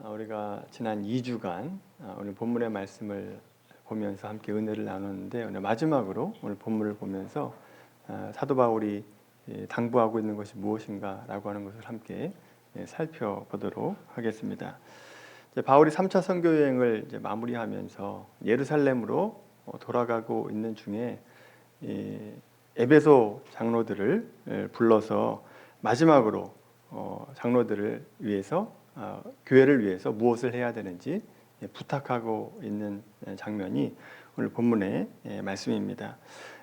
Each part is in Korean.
아, 우리가 지난 2주간 아, 오늘 본문의 말씀을 보면서 함께 은혜를 나눴는데 오늘 마지막으로 오늘 본문을 보면서 아, 사도 바울이 예, 당부하고 있는 것이 무엇인가라고 하는 것을 함께 예, 살펴보도록 하겠습니다. 바울이 3차 선교 여행을 마무리하면서 예루살렘으로 어, 돌아가고 있는 중에 이 에베소 장로들을 예, 불러서 마지막으로 어, 장로들을 위해서 어, 교회를 위해서 무엇을 해야 되는지 예, 부탁하고 있는 예, 장면이 오늘 본문의 예, 말씀입니다.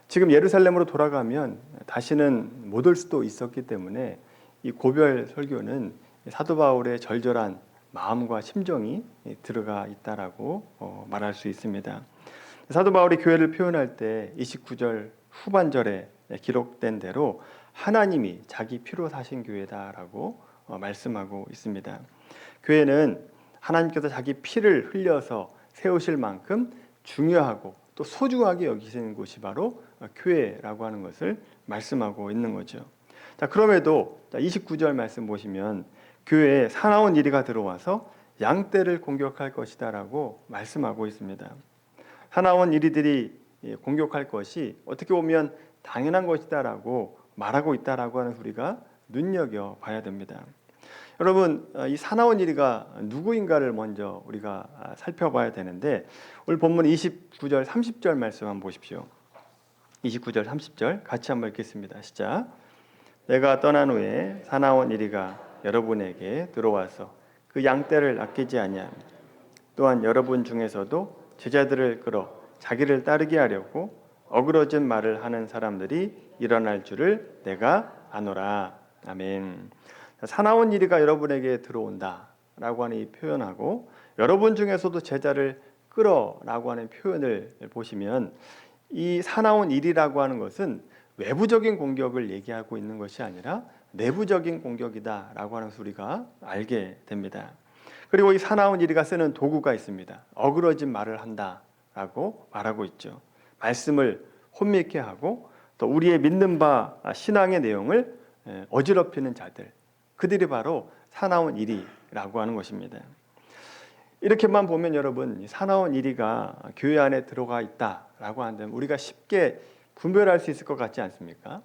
지금 예루살렘으로 돌아가면 다시는 못 올 수도 있었기 때문에 이 고별 설교는 사도 바울의 절절한 마음과 심정이 예, 들어가 있다라고 어, 말할 수 있습니다. 사도 바울이 교회를 표현할 때 29절 후반절에 기록된 대로 하나님이 자기 피로 사신 교회다라고 어, 말씀하고 있습니다. 교회는 하나님께서 자기 피를 흘려서 세우실 만큼 중요하고 또 소중하게 여기시는 곳이 바로 어, 교회라고 하는 것을 말씀하고 있는 거죠. 자, 그럼에도 29절 말씀 보시면 교회에 사나운 이리가 들어와서 양떼를 공격할 것이다라고 말씀하고 있습니다. 사나운 이리들이 예, 공격할 것이 어떻게 보면 당연한 것이다라고 말하고 있다라고 하는 우리가 눈여겨 봐야 됩니다. 여러분 어, 이 사나운 이리가 누구인가를 먼저 우리가 아, 살펴봐야 되는데 오늘 본문 29절 30절 말씀 한번 보십시오. 29절 30절 같이 한번 읽겠습니다. 시작. 내가 떠난 후에 사나운 이리가 여러분에게 들어와서 그 양떼를 아끼지 아니하며 또한 여러분 중에서도 제자들을 끌어 자기를 따르게 하려고 어그러진 말을 하는 사람들이 일어날 줄을 내가 아노라. 아멘. 사나운 이리가 여러분에게 들어온다라고 하는 이 표현하고 여러분 중에서도 제자를 끌어라고 하는 표현을 보시면 이 사나운 일이라고 하는 것은 외부적인 공격을 얘기하고 있는 것이 아니라 내부적인 공격이다라고 하는 소리가 알게 됩니다. 그리고 이 사나운 이리가 쓰는 도구가 있습니다. 어그러진 말을 한다라고 말하고 있죠. 말씀을 혼미케 하고 또 우리의 믿는 바 신앙의 내용을 에, 어지럽히는 자들 그들이 바로 사나운 이리라고 하는 것입니다. 이렇게만 보면 여러분 이 사나운 이리가 교회 안에 들어가 있다라고 한다면 우리가 쉽게 분별할 수 있을 것 같지 않습니까?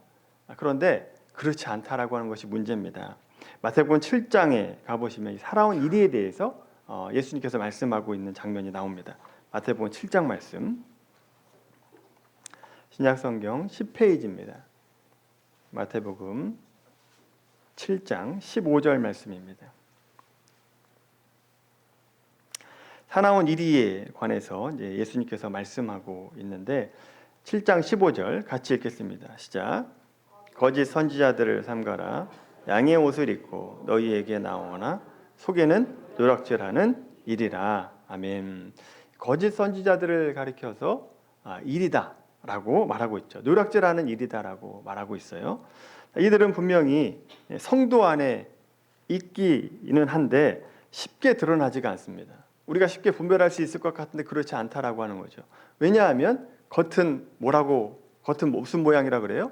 그런데 그렇지 않다라고 하는 것이 문제입니다. 마태복음 7장에 가보시면 이 사나운 이리에 대해서 어, 예수님께서 말씀하고 있는 장면이 나옵니다. 마태복음 7장 말씀. 신약성경 10페이지입니다. 마태복음 7장 15절 말씀입니다. 사나운 이리에 관해서 예수님께서 말씀하고 있는데 7장 15절 같이 읽겠습니다. 시작. 거짓 선지자들을 삼가라. 양의 옷을 입고 너희에게 나오나 속에는 노락질하는 일이라. 아멘. 거짓 선지자들을 가리켜서 아, 일이다라고 말하고 있죠. 노락질하는 일이다라고 말하고 있어요. 이들은 분명히 성도 안에 있기는 한데 쉽게 드러나지가 않습니다. 우리가 쉽게 분별할 수 있을 것 같은데 그렇지 않다라고 하는 거죠. 왜냐하면 겉은 뭐라고 겉은 무슨 모양이라 그래요?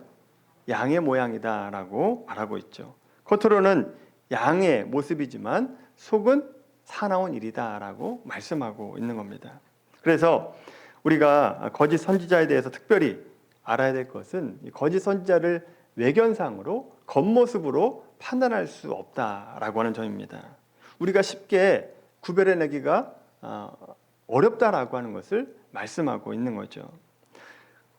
양의 모양이다라고 말하고 있죠. 겉으로는 양의 모습이지만 속은 사나운 일이다라고 말씀하고 있는 겁니다. 그래서 우리가 거짓 선지자에 대해서 특별히 알아야 될 것은 거짓 선지자를 외견상으로 겉모습으로 판단할 수 없다라고 하는 점입니다. 우리가 쉽게 구별해내기가 어, 어렵다라고 하는 것을 말씀하고 있는 거죠.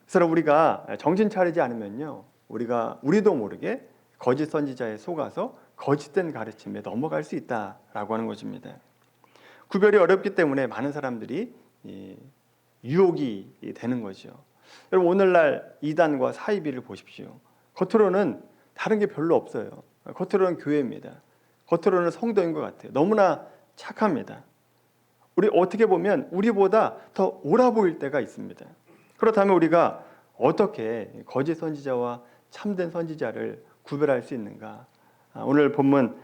그래서 우리가 정신 차리지 않으면요, 우리가 우리도 모르게 거짓 선지자에 속아서 거짓된 가르침에 넘어갈 수 있다라고 하는 것입니다. 구별이 어렵기 때문에 많은 사람들이 유혹이 되는 거죠. 여러분 오늘날 이단과 사이비를 보십시오. 겉으로는 다른 게 별로 없어요. 겉으로는 교회입니다. 겉으로는 성도인 것 같아요. 너무나 착합니다. 우리 어떻게 보면 우리보다 더 옳아 보일 때가 있습니다. 그렇다면 우리가 어떻게 거짓 선지자와 참된 선지자를 구별할 수 있는가? 아, 오늘 본문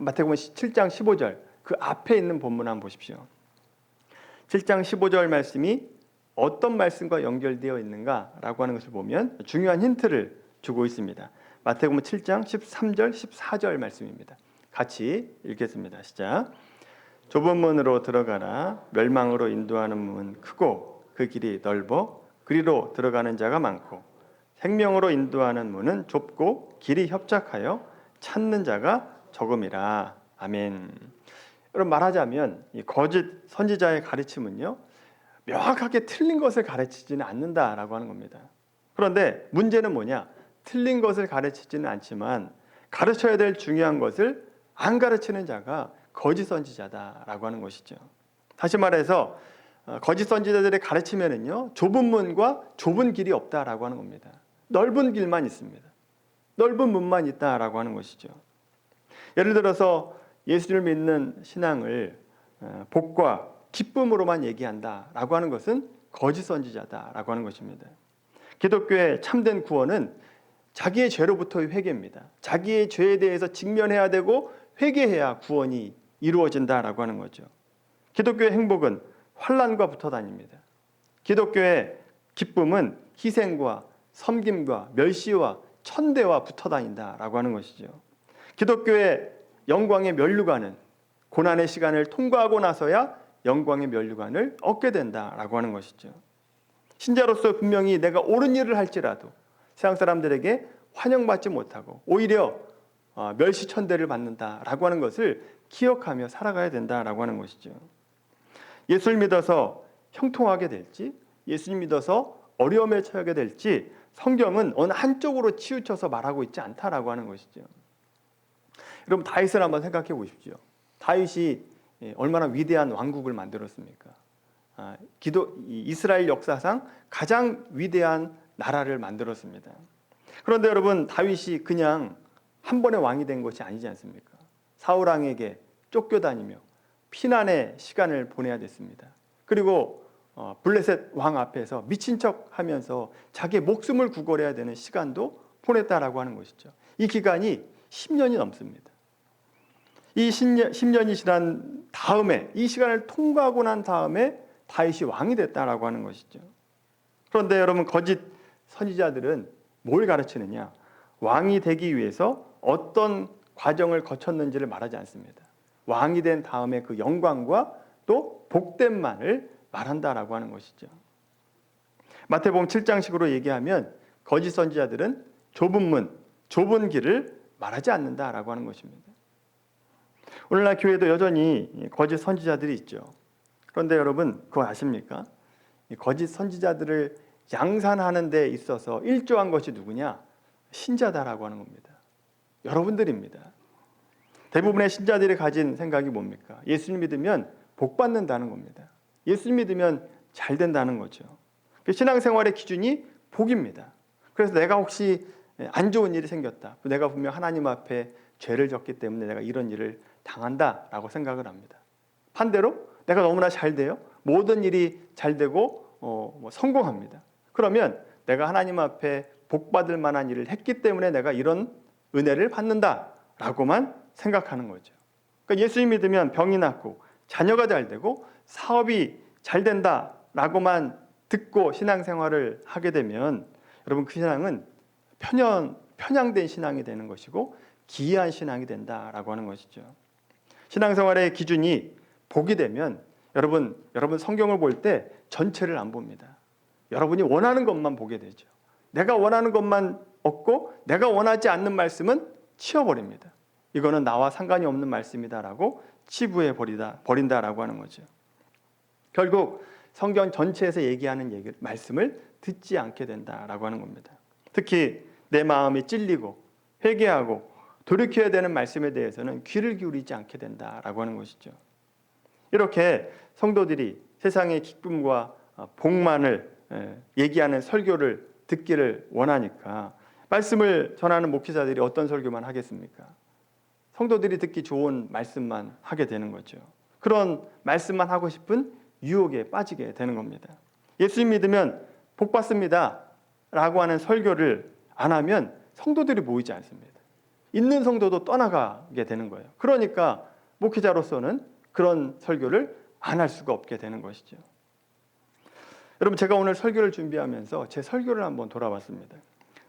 마태복음 7장 15절 그 앞에 있는 본문 한번 보십시오. 7장 15절 말씀이 어떤 말씀과 연결되어 있는가라고 하는 것을 보면 중요한 힌트를 주고 있습니다. 마태복음 7장 13절 14절 말씀입니다. 같이 읽겠습니다. 시작. 좁은 문으로 들어가라 멸망으로 인도하는 문 크고 그 길이 넓어 그리로 들어가는 자가 많고 생명으로 인도하는 문은 좁고 길이 협착하여 찾는 자가 적음이라 아멘. 여러분 말하자면 이 거짓 선지자의 가르침은요 명확하게 틀린 것을 가르치지는 않는다라고 하는 겁니다. 그런데 문제는 뭐냐? 틀린 것을 가르치지는 않지만 가르쳐야 될 중요한 것을 안 가르치는 자가 거짓 선지자다라고 하는 것이죠. 다시 말해서 어, 거짓 선지자들의 가르치면은요 좁은 문과 좁은 길이 없다라고 하는 겁니다. 넓은 길만 있습니다. 넓은 문만 있다라고 하는 것이죠. 예를 들어서 예수를 믿는 신앙을 어, 복과 기쁨으로만 얘기한다라고 하는 것은 거짓 선지자다라고 하는 것입니다. 기독교의 참된 구원은 자기의 죄로부터의 회개입니다. 자기의 죄에 대해서 직면해야 되고 회개해야 구원이 이루어진다라고 하는 거죠. 기독교의 행복은 환란과 붙어 다닙니다. 기독교의 기쁨은 희생과 섬김과 멸시와 천대와 붙어 다닌다라고 하는 것이죠. 기독교의 영광의 면류관은 고난의 시간을 통과하고 나서야 영광의 면류관을 얻게 된다라고 하는 것이죠. 신자로서 분명히 내가 옳은 일을 할지라도 세상 사람들에게 환영받지 못하고 오히려 어, 멸시천대를 받는다라고 하는 것을 기억하며 살아가야 된다라고 하는 것이죠. 예수를 믿어서 형통하게 될지 예수님 믿어서 어려움에 처하게 될지 성경은 어느 한쪽으로 치우쳐서 말하고 있지 않다라고 하는 것이죠. 여러분 다윗을 한번 생각해 보십시오. 다윗이 예, 얼마나 위대한 왕국을 만들었습니까? 아, 기도 이스라엘 역사상 가장 위대한 나라를 만들었습니다. 그런데 여러분 다윗이 그냥 한 번의 왕이 된 것이 아니지 않습니까? 사울 왕에게 쫓겨다니며 피난의 시간을 보내야 됐습니다. 그리고 어, 블레셋 왕 앞에서 미친 척하면서 자기의 목숨을 구걸해야 되는 시간도 보냈다라고 하는 것이죠. 이 기간이 10년이 넘습니다. 이 10년, 10년 이 지난 다음에 이 시간을 통과하고 난 다음에 다윗이 왕이 됐다라고 하는 것이죠. 그런데 여러분 거짓 선지자들은 뭘 가르치느냐? 왕이 되기 위해서 어떤 과정을 거쳤는지를 말하지 않습니다. 왕이 된 다음에 그 영광과 또 복됨만을 말한다라고 하는 것이죠. 마태복음 7장식으로 얘기하면 거짓 선지자들은 좁은 문, 좁은 길을 말하지 않는다라고 하는 것입니다. 오늘날 교회도 여전히 거짓 선지자들이 있죠. 그런데 여러분 그거 아십니까? 거짓 선지자들을 양산하는 데 있어서 일조한 것이 누구냐? 신자다라고 하는 겁니다. 여러분들입니다. 대부분의 신자들이 가진 생각이 뭡니까? 예수님 믿으면 복 받는다는 겁니다. 예수님 믿으면 잘 된다는 거죠. 그 신앙생활의 기준이 복입니다. 그래서 내가 혹시 안 좋은 일이 생겼다. 내가 분명 하나님 앞에 죄를 졌기 때문에 내가 이런 일을 당한다라고 생각을 합니다. 반대로 내가 너무나 잘 돼요. 모든 일이 잘 되고 어, 뭐 성공합니다. 그러면 내가 하나님 앞에 복 받을 만한 일을 했기 때문에 내가 이런 은혜를 받는다라고만 생각하는 거죠. 그러니까 예수님 믿으면 병이 낫고 자녀가 잘 되고 사업이 잘 된다라고만 듣고 신앙생활을 하게 되면 여러분 그 신앙은 편연 편향된 신앙이 되는 것이고 기이한 신앙이 된다라고 하는 것이죠. 신앙생활의 기준이 복이 되면 여러분 여러분 성경을 볼 때 전체를 안 봅니다. 여러분이 원하는 것만 보게 되죠. 내가 원하는 것만 얻고 내가 원하지 않는 말씀은 치워버립니다. 이거는 나와 상관이 없는 말씀이다라고 치부해 버리다 버린다라고 하는 거죠. 결국 성경 전체에서 얘기하는 얘기 말씀을 듣지 않게 된다라고 하는 겁니다. 특히 내 마음이 찔리고 회개하고 돌이켜야 되는 말씀에 대해서는 귀를 기울이지 않게 된다라고 하는 것이죠. 이렇게 성도들이 세상의 기쁨과 복만을 얘기하는 설교를 듣기를 원하니까 말씀을 전하는 목회자들이 어떤 설교만 하겠습니까? 성도들이 듣기 좋은 말씀만 하게 되는 거죠. 그런 말씀만 하고 싶은 유혹에 빠지게 되는 겁니다. 예수님 믿으면 복 받습니다. 라고 하는 설교를 안 하면 성도들이 모이지 않습니다. 있는 성도도 떠나가게 되는 거예요. 그러니까 목회자로서는 그런 설교를 안 할 수가 없게 되는 것이죠. 여러분 제가 오늘 설교를 준비하면서 제 설교를 한번 돌아봤습니다.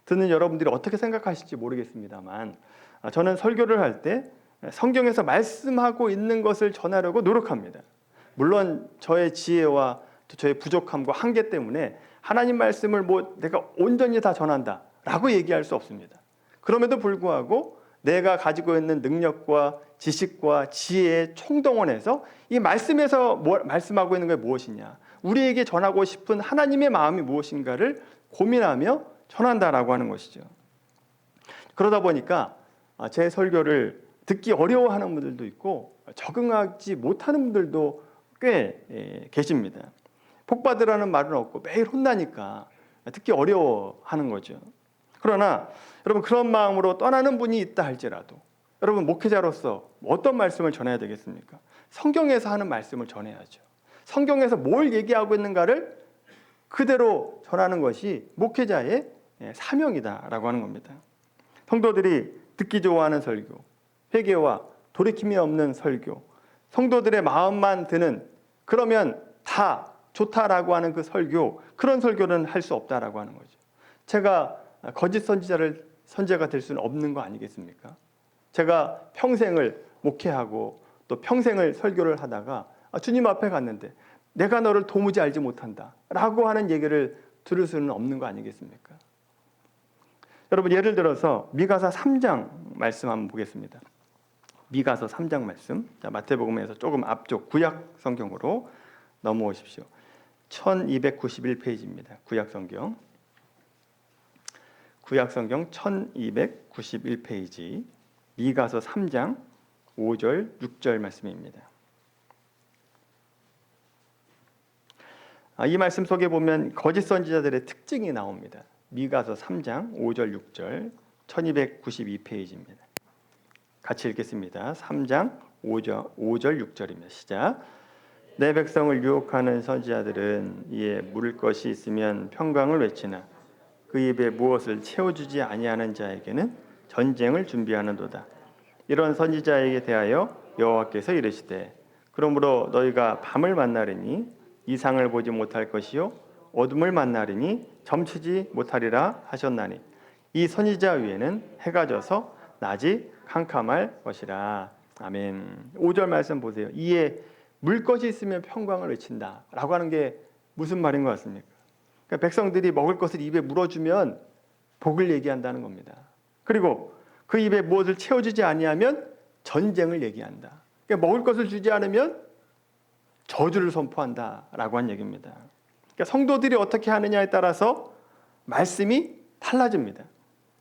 듣는 여러분들이 어떻게 생각하실지 모르겠습니다만 아, 저는 설교를 할 때 성경에서 말씀하고 있는 것을 전하려고 노력합니다. 물론 저의 지혜와 또 저의 부족함과 한계 때문에 하나님 말씀을 뭐 내가 온전히 다 전한다라고 얘기할 수 없습니다. 그럼에도 불구하고 내가 가지고 있는 능력과 지식과 지혜의 총동원해서 이 말씀에서 뭐, 말씀하고 있는 게 무엇이냐, 우리에게 전하고 싶은 하나님의 마음이 무엇인가를 고민하며 전한다라고 하는 것이죠. 그러다 보니까 아, 제 설교를 듣기 어려워하는 분들도 있고 적응하지 못하는 분들도 꽤 예, 계십니다. 복 받으라는 말은 없고 매일 혼나니까 듣기 어려워하는 거죠. 그러나 여러분 그런 마음으로 떠나는 분이 있다 할지라도 여러분 목회자로서 어떤 말씀을 전해야 되겠습니까? 성경에서 하는 말씀을 전해야죠. 성경에서 뭘 얘기하고 있는가를 그대로 전하는 것이 목회자의 예, 사명이다라고 하는 겁니다. 성도들이 듣기 좋아하는 설교, 회개와 돌이킴이 없는 설교, 성도들의 마음만 드는 그러면 다 좋다라고 하는 그 설교, 그런 설교는 할 수 없다라고 하는 거죠. 제가 거짓 선지자를 선제가 될 수는 없는 거 아니겠습니까? 제가 평생을 목회하고 또 평생을 설교를 하다가 아, 주님 앞에 갔는데 내가 너를 도무지 알지 못한다 라고 하는 얘기를 들을 수는 없는 거 아니겠습니까? 여러분 예를 들어서 미가서 3장 말씀 한번 보겠습니다. 미가서 3장 말씀. 자, 마태복음에서 조금 앞쪽 구약 성경으로 넘어오십시오. 1291페이지입니다. 구약 성경. 구약 성경 1291페이지. 미가서 3장 5절 6절 말씀입니다. 아, 이 말씀 속에 보면 거짓 선지자들의 특징이 나옵니다. 미가서 3장 5절 6절 1292페이지입니다. 같이 읽겠습니다. 3장 5절, 5절 6절입니다. 시작. 내 백성을 유혹하는 선지자들은 이에 물을 것이 있으면 평강을 외치나 그 입에 무엇을 채워주지 아니하는 자에게는 전쟁을 준비하는도다. 이런 선지자에게 대하여 여호와께서 이르시되 그러므로 너희가 밤을 만나리니 이상을 보지 못할 것이요 어둠을 만나리니 점치지 못하리라 하셨나니 이 선지자 위에는 해가 져서 낮이 캄캄할 것이라. 아멘. 5절 말씀 보세요. 이에 물 것이 있으면 평강을 외친다라고 하는 게 무슨 말인 것 같습니까? 그러니까 백성들이 먹을 것을 입에 물어주면 복을 얘기한다는 겁니다. 그리고 그 입에 무엇을 채워주지 아니하면 전쟁을 얘기한다. 그러니까 먹을 것을 주지 않으면 저주를 선포한다라고 한 얘기입니다. 그러니까 성도들이 어떻게 하느냐에 따라서 말씀이 달라집니다.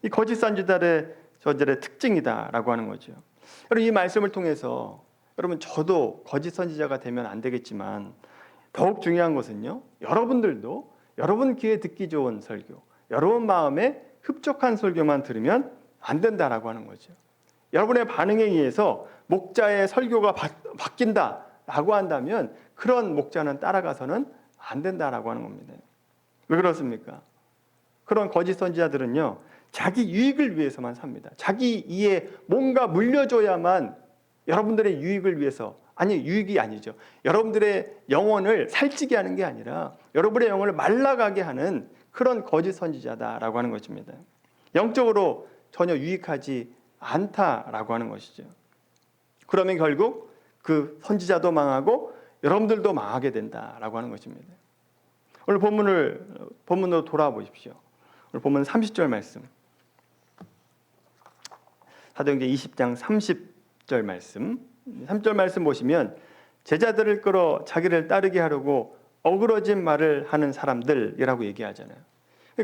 이 거짓 선지자들의 저들의 특징이다라고 하는 거죠. 여러분 이 말씀을 통해서 여러분 저도 거짓 선지자가 되면 안 되겠지만 더욱 중요한 것은요. 여러분들도 여러분 귀에 듣기 좋은 설교, 여러분 마음에 흡족한 설교만 들으면 안 된다라고 하는 거죠. 여러분의 반응에 의해서 목자의 설교가 바, 바뀐다 라고 한다면 그런 목자는 따라가서는 안 된다라고 하는 겁니다. 왜 그렇습니까? 그런 거짓 선지자들은요. 자기 유익을 위해서만 삽니다. 자기 이에 뭔가 물려줘야만 여러분들의 유익을 위해서 아니 유익이 아니죠. 여러분들의 영혼을 살찌게 하는 게 아니라 여러분의 영혼을 말라가게 하는 그런 거짓 선지자다라고 하는 것입니다. 영적으로 전혀 유익하지 않다라고 하는 것이죠. 그러면 결국 그 선지자도 망하고 여러분들도 망하게 된다라고 하는 것입니다. 오늘 본문을 본문으로 돌아보십시오. 오늘 본문 30절 말씀. 사도행전 20장 30절 말씀. 3절 말씀 보시면 제자들을 끌어 자기를 따르게 하려고 어그러진 말을 하는 사람들이라고 얘기하잖아요.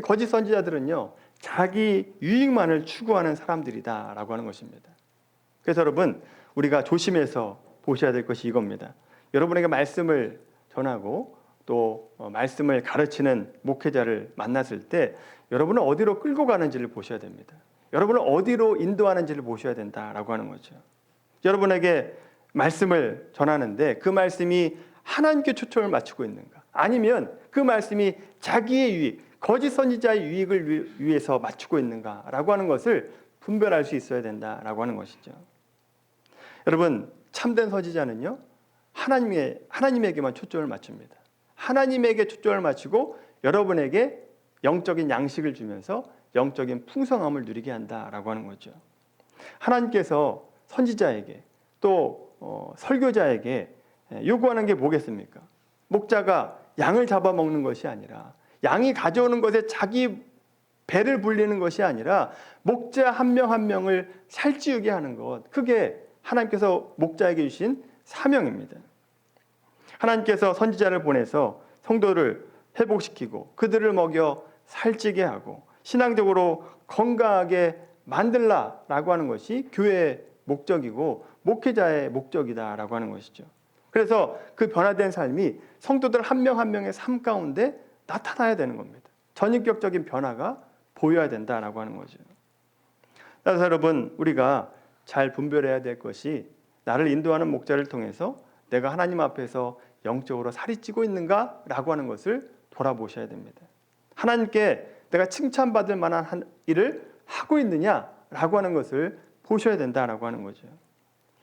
거짓 선지자들은요. 자기 유익만을 추구하는 사람들이다라고 하는 것입니다. 그래서 여러분 우리가 조심해서 보셔야 될 것이 이겁니다. 여러분에게 말씀을 전하고 또 어, 말씀을 가르치는 목회자를 만났을 때 여러분은 어디로 끌고 가는지를 보셔야 됩니다. 여러분을 어디로 인도하는지를 보셔야 된다라고 하는 거죠. 여러분에게 말씀을 전하는데 그 말씀이 하나님께 초점을 맞추고 있는가? 아니면 그 말씀이 자기의 유익, 거짓 선지자의 유익을 위해서 맞추고 있는가라고 하는 것을 분별할 수 있어야 된다라고 하는 것이죠. 여러분 참된 선지자는요 하나님의 하나님에게만 초점을 맞춥니다. 하나님에게 초점을 맞추고 여러분에게 영적인 양식을 주면서 영적인 풍성함을 누리게 한다라고 하는 거죠. 하나님께서 선지자에게 또 어, 설교자에게 예, 요구하는 게 뭐겠습니까? 목자가 양을 잡아먹는 것이 아니라 양이 가져오는 것에 자기 배를 불리는 것이 아니라 목자 한 명한 명을 살찌우게 하는 것. 그게 하나님께서 목자에게 주신 사명입니다. 하나님께서 선지자를 보내서 성도를 회복시키고 그들을 먹여 살찌게 하고 신앙적으로 건강하게 만들라라고 하는 것이 교회의 목적이고 목회자의 목적이다라고 하는 것이죠. 그래서 그 변화된 삶이 성도들 한 명 한 명의 삶 가운데 나타나야 되는 겁니다. 전인격적인 변화가 보여야 된다라고 하는 거죠. 따라서 여러분 우리가 잘 분별해야 될 것이 나를 인도하는 목자를 통해서 내가 하나님 앞에서 영적으로 살이 찌고 있는가라고 하는 것을 돌아보셔야 됩니다. 하나님께 내가 칭찬받을 만한 한 일을 하고 있느냐라고 하는 것을 보셔야 된다라고 하는 거죠.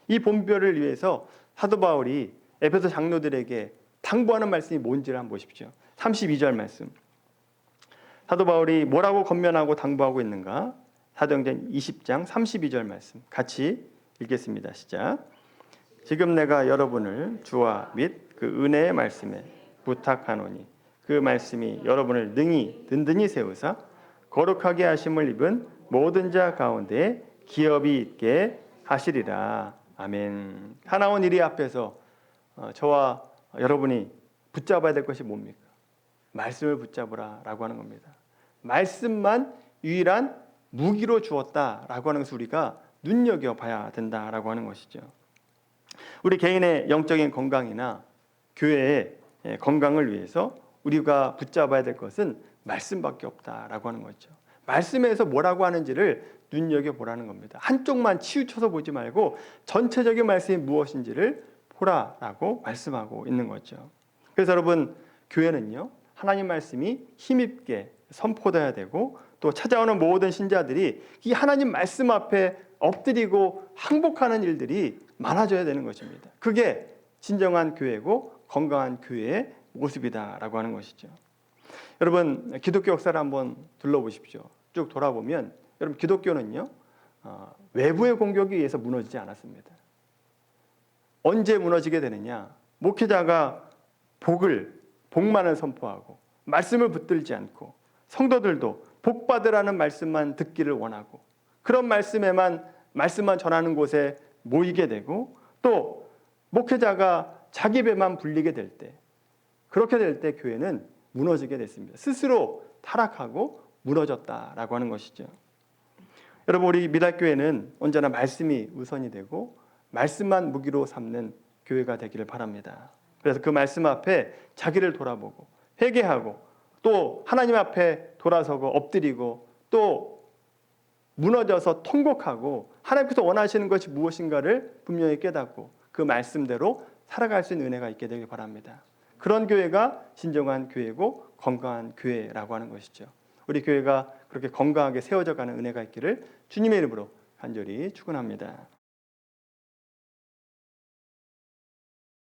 이 분별을 위해서 사도 바울이 에베소 장로들에게 당부하는 말씀이 뭔지를 한번 보십시오. 32절 말씀. 사도 바울이 뭐라고 건면하고 당부하고 있는가? 사도행전 20장 32절 말씀 같이 읽겠습니다. 시작. 지금 내가 여러분을 주와 및 그 은혜의 말씀에 부탁하노니 그 말씀이 여러분을 능히 든든히 세우사 거룩하게 하심을 입은 모든 자 가운데 기업이 있게 하시리라. 아멘. 하나원 일이 앞에서 어, 저와 여러분이 붙잡아야 될 것이 뭡니까? 말씀을 붙잡으라라고 하는 겁니다. 말씀만 유일한 무기로 주었다라고 하는 것을 우리가 눈여겨 봐야 된다라고 하는 것이죠. 우리 개인의 영적인 건강이나 교회의 예, 건강을 위해서 우리가 붙잡아야 될 것은 말씀밖에 없다라고 하는 거죠. 말씀에서 뭐라고 하는지를 눈여겨 보라는 겁니다. 한쪽만 치우쳐서 보지 말고 전체적인 말씀이 무엇인지를 보라라고 말씀하고 있는 거죠. 그래서 여러분 교회는요 하나님 말씀이 힘있게 선포돼야 되고 또 찾아오는 모든 신자들이 이 하나님 말씀 앞에 엎드리고 항복하는 일들이 많아져야 되는 것입니다. 그게 진정한 교회고 건강한 교회의 모습이다라고 하는 것이죠. 여러분 기독교 역사를 한번 둘러보십시오. 쭉 돌아보면 여러분 기독교는요 어, 외부의 공격에 의해서 무너지지 않았습니다. 언제 무너지게 되느냐? 목회자가 복을 복만을 선포하고 말씀을 붙들지 않고 성도들도 복 받으라는 말씀만 듣기를 원하고 그런 말씀에만 말씀만 전하는 곳에 모이게 되고 또 목회자가 자기 배만 불리게 될 때 그렇게 될 때 교회는 무너지게 됐습니다. 스스로 타락하고 무너졌다라고 하는 것이죠. 여러분 우리 미랄교회는 언제나 말씀이 우선이 되고 말씀만 무기로 삼는 교회가 되기를 바랍니다. 그래서 그 말씀 앞에 자기를 돌아보고 회개하고 또 하나님 앞에 돌아서고 엎드리고 또 무너져서 통곡하고 하나님께서 원하시는 것이 무엇인가를 분명히 깨닫고 그 말씀대로 살아갈 수 있는 은혜가 있게 되길 바랍니다. 그런 교회가 진정한 교회고 건강한 교회라고 하는 것이죠. 우리 교회가 그렇게 건강하게 세워져 가는 은혜가 있기를 주님의 이름으로 간절히 축원합니다.